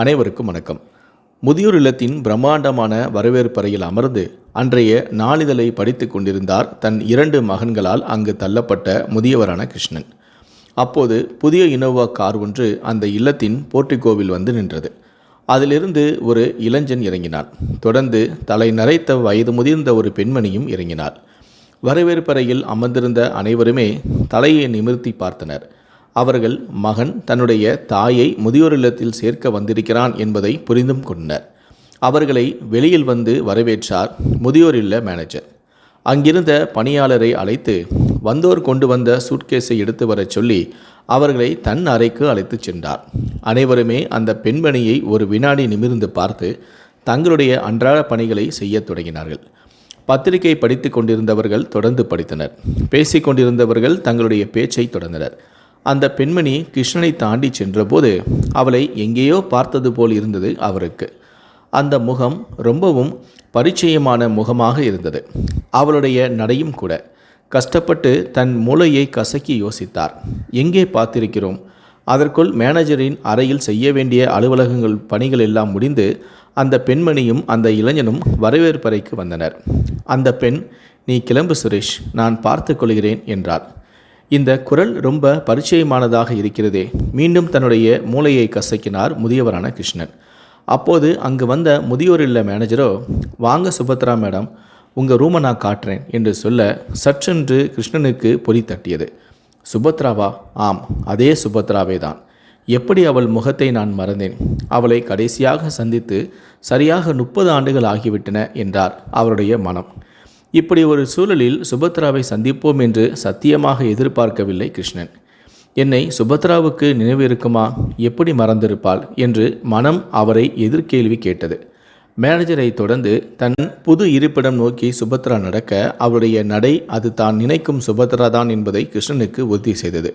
அனைவருக்கும் வணக்கம். முதியோர் இல்லத்தின் பிரம்மாண்டமான வரவேற்பறையில் அமர்ந்து அன்றைய நாளிதழை படித்து கொண்டிருந்தார் தன் இரண்டு மகன்களால் அங்கு தள்ளப்பட்ட முதியவரான கிருஷ்ணன். அப்போது புதிய இனோவா கார் ஒன்று அந்த இல்லத்தின் போர்ட்டிகோவில் வந்து நின்றது. அதிலிருந்து ஒரு இளைஞன் இறங்கினான் தொடர்ந்து தலை நரைத்த வயது முதிர்ந்த ஒரு பெண்மணியும் இறங்கினார் வரவேற்பறையில் அமர்ந்திருந்த அனைவருமே தலையை நிமிர்த்தி பார்த்தனர். அவர்கள் மகன் தன்னுடைய தாயை முதியோர் இல்லத்தில் சேர்க்க வந்திருக்கிறான் என்பதை புரிந்தும் கொண்டனர். அவர்களை வெளியில் வந்து வரவேற்றார் முதியோர் இல்ல மேனேஜர் அங்கிருந்த பணியாளரை அழைத்து வந்தோர் கொண்டு வந்த சூட்கேஸை எடுத்து வரச் சொல்லி அவர்களை தன் அறைக்கு அழைத்துச் சென்றார். அனைவருமே அந்த பெண்மணியை ஒரு வினாடி நிமிர்ந்து பார்த்து தங்களுடைய அன்றாட பணிகளை செய்யத் தொடங்கினார்கள். பத்திரிகை படித்து கொண்டிருந்தவர்கள் தொடர்ந்து படித்தனர். பேசிக் கொண்டிருந்தவர்கள் தங்களுடைய பேச்சை தொடர்ந்தனர். அந்த பெண்மணி கிருஷ்ணனை தாண்டி சென்றபோது அவளை எங்கேயோ பார்த்தது போல் இருந்தது அவருக்கு. அந்த முகம் ரொம்பவும் பரிச்சயமான முகமாக இருந்தது. அவளுடைய நடையும் கூட கஷ்டப்பட்டு தன் மூளையை கசக்கி யோசித்தார். எங்கே பார்த்திருக்கிறோம்? அதற்குள் மேனேஜரின் அறையில் செய்ய வேண்டிய அலுவலகங்கள் பணிகள் எல்லாம் முடிந்து அந்த பெண்மணியும் அந்த இளைஞனும் வரவேற்பறைக்கு வந்தனர். அந்த பெண் நீ கிளம்பு சுரேஷ் நான் பார்த்து கொள்கிறேன் என்றார் இந்த குரல் ரொம்ப பரிச்சயமானதாக இருக்கிறதே. மீண்டும் தன்னுடைய மூளையை கசக்கினார் முதியவரான கிருஷ்ணன். அப்போது அங்கு வந்த முதியோர் இல்ல மேனேஜரோ வாங்க சுபத்ரா மேடம் உங்கள் ரூமை நான் காட்டுறேன் என்று சொல்ல சற்றென்று கிருஷ்ணனுக்கு பொறி தட்டியது. சுபத்ராவா? ஆம் அதே சுபத்ராவே தான். எப்படி அவள் முகத்தை நான் மறந்தேன்? அவளை கடைசியாக சந்தித்து சரியாக முப்பது ஆண்டுகள் ஆகிவிட்டன என்றார் அவருடைய மனம். இப்படி ஒரு சூழலில் சுபத்ராவை சந்திப்போம் என்று சத்தியமாக எதிர்பார்க்கவில்லை கிருஷ்ணன். என்னை சுபத்ராவுக்கு நினைவு இருக்குமா? எப்படி மறந்திருப்பாள்? என்று மனம் அவரை எதிர்கேள்வி கேட்டது. மேனேஜரை தொடர்ந்து தன் புது இருப்பிடம் நோக்கி சுபத்ரா நடக்க அவருடைய நடை அது தான் நினைக்கும் சுபத்ரா தான் என்பதை கிருஷ்ணனுக்கு உறுதி செய்தது.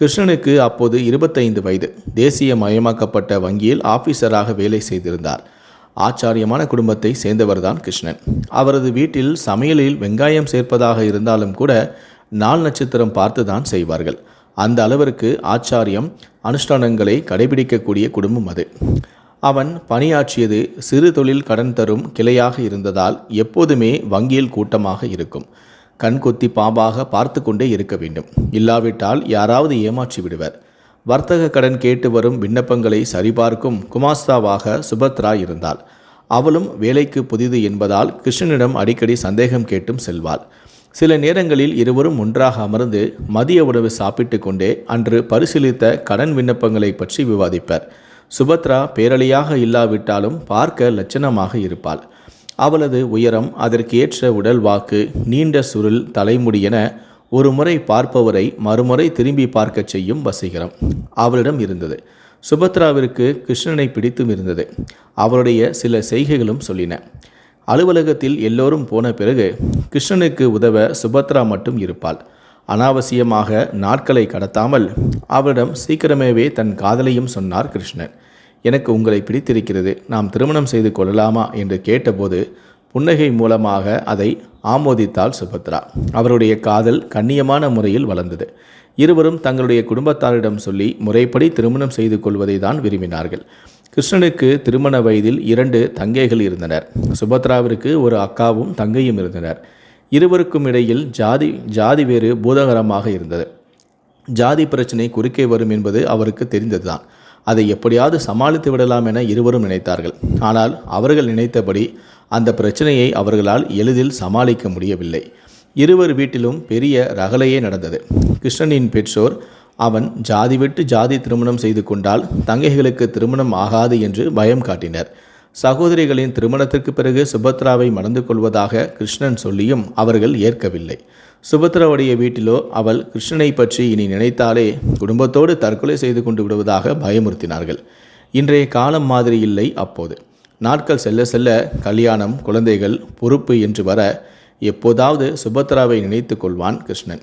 கிருஷ்ணனுக்கு அப்போது இருபத்தைந்து வயது. தேசிய மயமாக்கப்பட்ட வங்கியில் ஆபீசராக வேலை செய்திருந்தார். ஆச்சாரியமான குடும்பத்தை சேர்ந்தவர்தான் கிருஷ்ணன். அவரது வீட்டில் சமையலில் வெங்காயம் சேர்ப்பதாக இருந்தாலும் கூட நாள் நட்சத்திரம் பார்த்து தான் செய்வார்கள். அந்த அளவிற்கு ஆச்சாரியம் அனுஷ்டானங்களை கடைபிடிக்கக்கூடிய குடும்பம் அது. அவன் பணியாற்றியது சிறு தொழில் கடன் தரும் கிளையாக இருந்ததால் எப்போதுமே வங்கியில் கூட்டமாக இருக்கும். கண்கொத்தி பாம்பாக பார்த்து கொண்டே இருக்க வேண்டும். இல்லாவிட்டால் யாராவது ஏமாற்றி விடுவர் வர்த்தக கடன் கேட்டு வரும் விண்ணப்பங்களை சரிபார்க்கும் குமாஸ்தாவாக சுபத்ரா இருந்தாள். அவளும் வேலைக்கு புதிது என்பதால் கிருஷ்ணனிடம் அடிக்கடி சந்தேகம் கேட்டும் செல்வாள். சில நேரங்களில் இருவரும் ஒன்றாக அமர்ந்து மதிய உணவு சாப்பிட்டு கொண்டே அன்று பரிசீலித்த கடன் விண்ணப்பங்களை பற்றி விவாதிப்பர். சுபத்ரா பேரழியாக இல்லாவிட்டாலும் பார்க்க லட்சணமாக இருப்பாள். அவளது உயரம் அதற்கு ஏற்ற உடல் வாக்கு நீண்ட சுருள் தலைமுடி என ஒரு முறை பார்ப்பவரை மறுமுறை திரும்பி பார்க்கச் செய்யும் வசீகரம். அவளிடம் இருந்தது. சுபத்ராவிற்கு கிருஷ்ணனை பிடித்தும் இருந்தது. அவருடைய சில செய்கைகளும் சொல்லின. அலுவலகத்தில் எல்லோரும் போன பிறகு கிருஷ்ணனுக்கு உதவ சுபத்ரா மட்டும் இருப்பாள். அனாவசியமாக நாட்களை கடத்தாமல் அவரிடம் சீக்கிரமேவே தன் காதலையும் சொன்னார் கிருஷ்ணன். எனக்கு உங்களை பிடித்திருக்கிறது. நாம் திருமணம் செய்து கொள்ளலாமா? என்று கேட்டபோது புன்னகை மூலமாக அதை ஆமோதித்தாள் சுபத்ரா. அவருடைய காதல் கண்ணியமான முறையில் வளர்ந்தது. இருவரும் தங்களுடைய குடும்பத்தாரிடம் சொல்லி முறைப்படி திருமணம் செய்து கொள்வதை தான் விரும்பினார்கள். கிருஷ்ணனுக்கு திருமண வயதில் இரண்டு தங்கைகள் இருந்தனர். சுபத்ராவிற்கு ஒரு அக்காவும் தங்கையும் இருந்தனர். இருவருக்கும் இடையில் ஜாதி ஜாதி வேறு பூதகரமாக இருந்தது. ஜாதி பிரச்சனை குறுக்கே வரும் என்பது அவருக்கு தெரிந்ததுதான். அதை எப்படியாவது சமாளித்து விடலாம் என இருவரும் நினைத்தார்கள். ஆனால் அவர்கள் நினைத்தபடி அந்த பிரச்சனையை அவர்களால் எளிதில் சமாளிக்க முடியவில்லை. இருவர் வீட்டிலும் பெரிய ரகலையே நடந்தது. கிருஷ்ணனின் பெற்றோர் அவன் ஜாதி விட்டு ஜாதி திருமணம் செய்து கொண்டால் தங்கைகளுக்கு திருமணம் ஆகாது என்று பயம் காட்டினர். சகோதரிகளின் திருமணத்திற்கு பிறகு சுபத்ராவை மணந்து கொள்வதாக கிருஷ்ணன் சொல்லியும் அவர்கள் ஏற்கவில்லை. சுபத்ராவுடைய வீட்டிலோ அவள் கிருஷ்ணனை பற்றி இனி நினைத்தாலே குடும்பத்தோடு தற்கொலை செய்து கொண்டு விடுவதாக பயமுறுத்தினார்கள். இன்றைய காலம் மாதிரி இல்லை அப்போது. நாட்கள் செல்ல செல்ல கல்யாணம் குழந்தைகள் பொறுப்பு என்று வர எப்போதாவது சுபத்ராவை நினைத்து கொள்வான் கிருஷ்ணன்.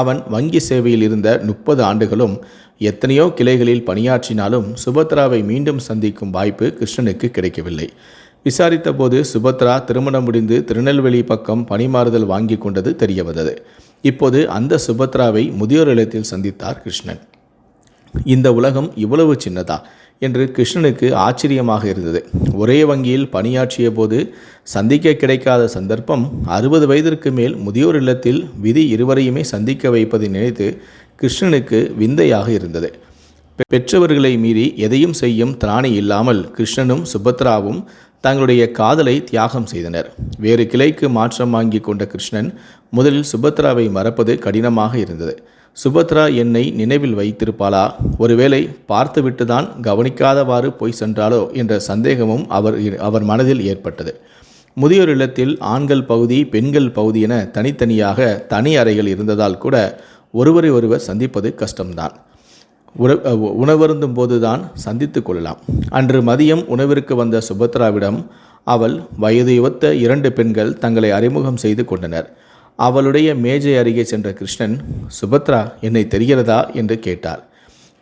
அவன் வங்கி சேவையில் இருந்த முப்பது ஆண்டுகளும் எத்தனையோ கிளைகளில் பணியாற்றினாலும் சுபத்ராவை மீண்டும் சந்திக்கும் வாய்ப்பு கிருஷ்ணனுக்கு கிடைக்கவில்லை. விசாரித்தபோது சுபத்ரா திருமணம் முடிந்து திருநெல்வேலி பக்கம் பணிமாறுதல் வாங்கி கொண்டது தெரிய வந்தது இப்போது அந்த சுபத்ராவை முதியோர் இல்லத்தில் சந்தித்தார் கிருஷ்ணன். இந்த உலகம் இவ்வளவு சின்னதா? என்று கிருஷ்ணனுக்கு ஆச்சரியமாக இருந்தது. ஒரே வங்கியில் பணியாற்றிய போது சந்திக்க கிடைக்காத சந்தர்ப்பம் அறுபது வயதிற்கு மேல் முதியோர் இல்லத்தில் விதி இருவரையுமே சந்திக்க வைப்பதை நினைத்து கிருஷ்ணனுக்கு விந்தையாக இருந்தது. பெற்றவர்களை மீறி எதையும் செய்யும் திராணி இல்லாமல் கிருஷ்ணனும் சுபத்ராவும் தங்களுடைய காதலை தியாகம் செய்தனர். வேறு கிளைக்கு மாற்றம் வாங்கி கொண்ட கிருஷ்ணன் முதலில் சுபத்ராவை மறப்பது கடினமாக இருந்தது. சுபத்ரா என்னை நினைவில் வைத்திருப்பாளா? ஒருவேளை பார்த்துவிட்டுதான் கவனிக்காதவாறு போய் சென்றாலோ என்ற சந்தேகமும் அவர் அவர் மனதில் ஏற்பட்டது. முதியோர் இல்லத்தில் ஆண்கள் பகுதி பெண்கள் பகுதி என தனித்தனியாக தனி அறைகள் இருந்ததால் கூட ஒருவரை ஒருவர் சந்திப்பது கஷ்டம்தான். உற உணவருந்தும் போதுதான் சந்தித்து கொள்ளலாம். அன்று மதியம் உணவிற்கு வந்த சுபத்ராவிடம் அவள் வயது யுவத்த இரண்டு பெண்கள் தங்களை அறிமுகம் செய்து கொண்டனர். அவளுடைய மேஜை அருகே சென்ற கிருஷ்ணன் சுபத்ரா என்னை தெரிகிறதா? என்று கேட்டார்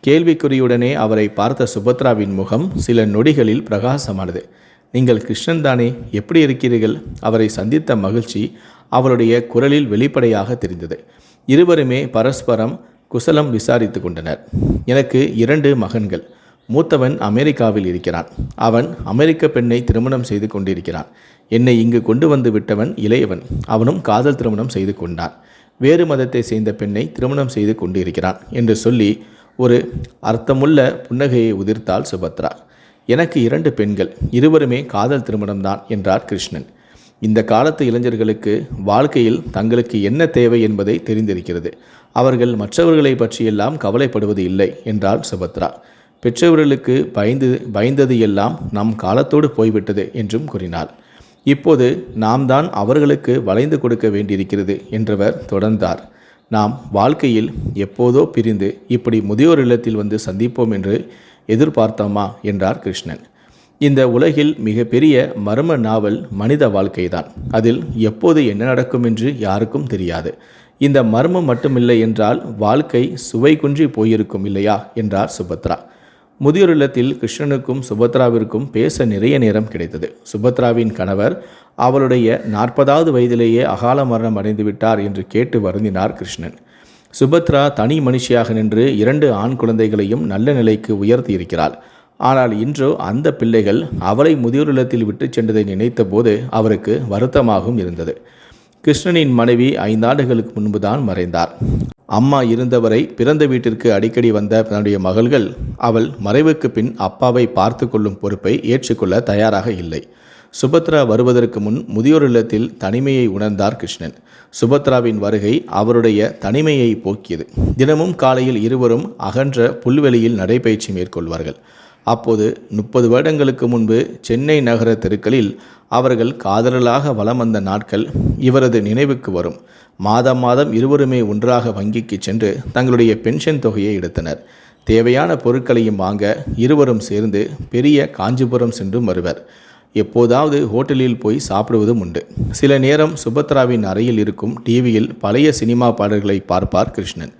கேள்விக்குறியுடனே அவரை பார்த்த சுபத்ராவின் முகம் சில நொடிகளில் பிரகாசமானது. நீங்கள் கிருஷ்ணன் தானே? எப்படி இருக்கிறீர்கள்? அவரை சந்தித்த மகிழ்ச்சி அவளுடைய குரலில் வெளிப்படையாக தெரிந்தது. இருவருமே பரஸ்பரம் குசலம் விசாரித்து கொண்டனர். எனக்கு இரண்டு மகன்கள். மூத்தவன் அமெரிக்காவில் இருக்கிறான். அவன் அமெரிக்க பெண்ணை திருமணம் செய்து கொண்டிருக்கிறான். என்னை இங்கு கொண்டு வந்து விட்டவன் இளையவன். அவனும் காதல் திருமணம் செய்து கொண்டான். வேறு மதத்தை சேர்ந்த பெண்ணை திருமணம் செய்து கொண்டிருக்கிறான் என்று சொல்லி ஒரு அர்த்தமுள்ள புன்னகையை உதிர்த்தாள் சுபத்ரா. எனக்கு இரண்டு பெண்கள் இருவருமே காதல் திருமணம்தான் என்றார் கிருஷ்ணன். இந்த காலத்து இளைஞர்களுக்கு வாழ்க்கையில் தங்களுக்கு என்ன தேவை என்பதை தெரிந்திருக்கிறது. அவர்கள் மற்றவர்களை பற்றியெல்லாம் கவலைப்படுவது இல்லை என்றாள் சுபத்ரா. பெற்றவர்களுக்கு பயந்து பயந்தது எல்லாம் நம் காலத்தோடு போய்விட்டது என்றும் கூறினார் இப்போது நாம் தான் அவர்களுக்கு வளைந்து கொடுக்க வேண்டியிருக்கிறது என்றவர் தொடர்ந்தார். நாம் வாழ்க்கையில் எப்போதோ பிரிந்து இப்படி முதியோர் இல்லத்தில் வந்து சந்திப்போம் என்று எதிர்பார்த்தோமா என்றார் கிருஷ்ணன். இந்த உலகில் மிகப்பெரிய மர்ம நாவல் மனித வாழ்க்கைதான். அதில் எப்போது என்ன நடக்கும் என்று யாருக்கும் தெரியாது. இந்த மர்மம் மட்டுமில்லை என்றால் வாழ்க்கை சுவை குன்றி போயிருக்கும் இல்லையா? என்றார் சுபத்ரா. முதியோர் இல்லத்தில் கிருஷ்ணனுக்கும் சுபத்ராவிற்கும் பேச நிறைய நேரம் கிடைத்தது. சுபத்ராவின் கணவர் அவளுடைய நாற்பதாவது வயதிலேயே அகால மரணம் அடைந்து விட்டார் என்று கேட்டு வருந்தினார் கிருஷ்ணன். சுபத்ரா தனி மனுஷியாக நின்று இரண்டு ஆண் குழந்தைகளையும் நல்ல நிலைக்கு உயர்த்தி இருக்கிறாள். ஆனால் இன்றோ அந்த பிள்ளைகள் அவளை முதியோர் இல்லத்தில் விட்டு சென்றதை நினைத்த போது அவருக்கு வருத்தமாகவும் இருந்தது. கிருஷ்ணனின் மனைவி ஐந்தாண்டுகளுக்கு முன்புதான் மறைந்தார். அம்மா இருந்தவரை பிறந்த வீட்டிற்கு அடிக்கடி வந்த தன்னுடைய மகள்கள் அவள் மறைவுக்கு பின் அப்பாவை பார்த்து கொள்ளும் பொறுப்பை ஏற்றுக்கொள்ள தயாராக இல்லை. சுபத்ரா வருவதற்கு முன் முதியோர் இல்லத்தில் தனிமையை உணர்ந்தார் கிருஷ்ணன். சுபத்ராவின் வருகை அவருடைய தனிமையை போக்கியது. தினமும் காலையில் இருவரும் அகன்ற புல்வெளியில் நடைபயிற்சி மேற்கொள்வார்கள். அப்போது முப்பது வருடங்களுக்கு முன்பு சென்னை நகர தெருக்களில் அவர்கள் காதலர்களாக வலம் வந்த நாட்கள் இவரது நினைவுக்கு வரும். மாதம் மாதம் இருவருமே ஒன்றாக வங்கிக்கு சென்று தங்களுடைய பென்ஷன் தொகையை எடுத்தனர். தேவையான பொருட்களையும் வாங்க இருவரும் சேர்ந்து பெரிய காஞ்சிபுரம் சென்றும் வருவர். எப்போதாவது ஹோட்டலில் போய் சாப்பிடுவதும் உண்டு. சில நேரம் சுபத்ராவின் அறையில் இருக்கும் டிவியில் பழைய சினிமா பாடல்களை பார்ப்பார் கிருஷ்ணன்.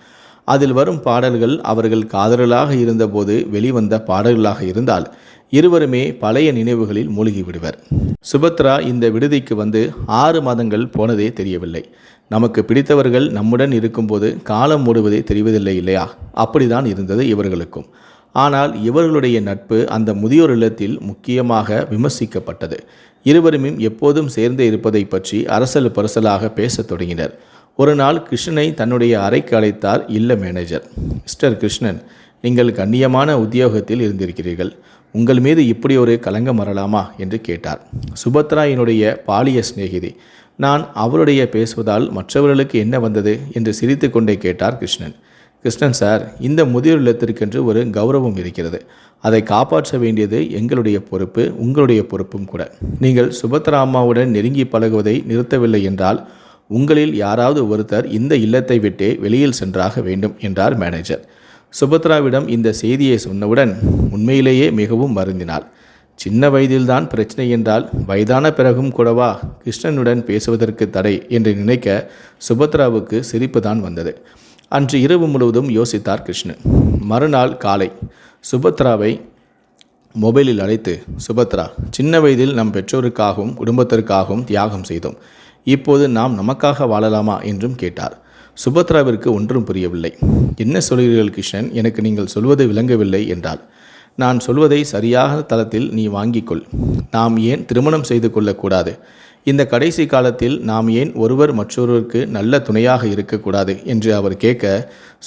அதில் வரும் பாடல்கள் அவர்கள் காதலர்களாக இருந்தபோது வெளிவந்த பாடல்களாக இருந்தால் இருவருமே பழைய நினைவுகளில் மூழ்கி விடுவர் சுபத்ரா இந்த விடுதிக்கு வந்து ஆறு மாதங்கள் போனதே தெரியவில்லை. நமக்கு பிடித்தவர்கள் நம்முடன் இருக்கும்போது காலம் மூடுவதே தெரிவதில்லை இல்லையா? அப்படிதான் இருந்தது இவர்களுக்கும். ஆனால் இவர்களுடைய நட்பு அந்த முதியோர் இல்லத்தில் முக்கியமாக விமர்சிக்கப்பட்டது. இருவருமே எப்போதும் சேர்ந்து இருப்பதை பற்றி அரசல் பரசலாக பேசத் தொடங்கினர். ஒரு நாள் கிருஷ்ணனை தன்னுடைய அறைக்கு அழைத்தார் இல்ல மேனேஜர் மிஸ்டர் கிருஷ்ணன் நீங்கள் கண்ணியமான உத்தியோகத்தில் இருந்திருக்கிறீர்கள். உங்கள் மீது இப்படி ஒரு கலங்கம் வரலாமா? என்று கேட்டார். சுபத்ரா என்னுடைய பாலிய சிநேகிதி. நான் அவருடைய பேசுவதால் மற்றவர்களுக்கு என்ன வந்தது? என்று சிரித்து கொண்டே கேட்டார் கிருஷ்ணன். கிருஷ்ணன் சார் இந்த முதியோர் இல்லத்திற்கென்று ஒரு கௌரவம் இருக்கிறது. அதை காப்பாற்ற வேண்டியது எங்களுடைய பொறுப்பு உங்களுடைய பொறுப்பும் கூட. நீங்கள் சுபத்ரா அம்மாவுடன் நெருங்கி பழகுவதை நிறுத்தவில்லை என்றால் உங்களில் யாராவது ஒருத்தர் இந்த இல்லத்தை விட்டே வெளியில் சென்றாக வேண்டும் என்றார் மேனேஜர் சுபத்ராவிடம் இந்த செய்தியை சொன்னவுடன் உண்மையிலேயே மிகவும் வருந்தினாள். சின்ன வயதில்தான் பிரச்சனை என்றால் வயதான பிறகும் கூடவா கிருஷ்ணனுடன் பேசுவதற்கு தடை என்று நினைக்க சுபத்ராவுக்கு சிரிப்பு தான் வந்தது. அன்று இரவு முழுவதும் யோசித்தார் கிருஷ்ணன். மறுநாள் காலை சுபத்ராவை மொபைலில் அழைத்து சுபத்ரா சின்ன வயதில் நம் பெற்றோருக்காகவும் குடும்பத்திற்காகவும் தியாகம் செய்தோம். இப்போது நாம் நமக்காக வாழலாமா என்றும் கேட்டார். சுபத்ராவிற்கு ஒன்றும் புரியவில்லை. என்ன சொல்கிறீர்கள் கிருஷ்ணன்? எனக்கு நீங்கள் சொல்வது விளங்கவில்லை என்றார் நான் சொல்வதை சரியாக தளத்தில் நீ வாங்கிக்கொள். நாம் ஏன் திருமணம் செய்து கொள்ளக்கூடாது? இந்த கடைசி காலத்தில் நாம் ஏன் ஒருவர் மற்றொருவருக்கு நல்ல துணையாக இருக்கக்கூடாது என்று அவர் கேட்க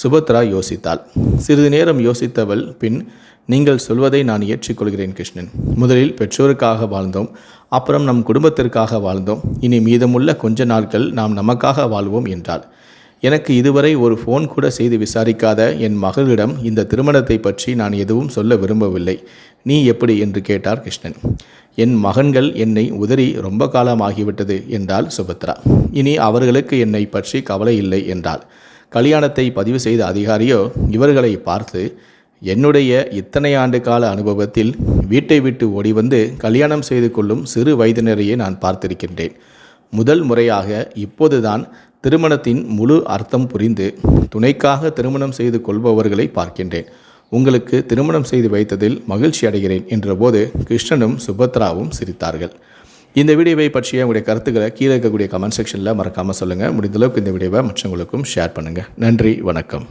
சுபத்ரா யோசித்தாள். சிறிது நேரம் யோசித்தவள் பின் நீங்கள் சொல்வதை நான் ஏற்றுக்கொள்கிறேன் கிருஷ்ணன். முதலில் பெற்றோருக்காக வாழ்ந்தோம். அப்புறம் நம் குடும்பத்திற்காக வாழ்ந்தோம். இனி மீதமுள்ள கொஞ்ச நாட்கள் நாம் நமக்காக வாழ்வோம் என்றாள். எனக்கு இதுவரை ஒரு ஃபோன் கூட செய்து விசாரிக்காத என் மகளிடம் இந்த திருமணத்தை பற்றி நான் எதுவும் சொல்ல விரும்பவில்லை. நீ எப்படி? என்று கேட்டார் கிருஷ்ணன். என் மகன்கள் என்னை உதறி ரொம்ப காலமாகிவிட்டது என்றாள் சுபத்ரா. இனி அவர்களுக்கு என்னை பற்றி கவலை இல்லை என்றாள். கல்யாணத்தை பதிவு செய்த அதிகாரியோ இவர்களை பார்த்து என்னுடைய இத்தனை ஆண்டு கால அனுபவத்தில் வீட்டை விட்டு ஓடி வந்து கல்யாணம் செய்து கொள்ளும் சிறு வயதினரையே நான் பார்த்திருக்கின்றேன். முதல் முறையாக இப்போதுதான் திருமணத்தின் முழு அர்த்தம் புரிந்து துணைக்காக திருமணம் செய்து கொள்பவர்களை பார்க்கின்றேன். உங்களுக்கு திருமணம் செய்து வைத்ததில் மகிழ்ச்சி அடைகிறேன் என்றபோது கிருஷ்ணனும் சுபத்ராவும் சிரித்தார்கள். இந்த வீடியோவை பற்றிய உங்களுடைய கருத்துக்களை கீழே இருக்கக்கூடிய கமெண்ட் செக்ஷனில் மறக்காமல் சொல்லுங்கள் முடிந்தளவுக்கு இந்த வீடியோவை மற்றவங்களுக்கும் ஷேர் பண்ணுங்கள் நன்றி வணக்கம்.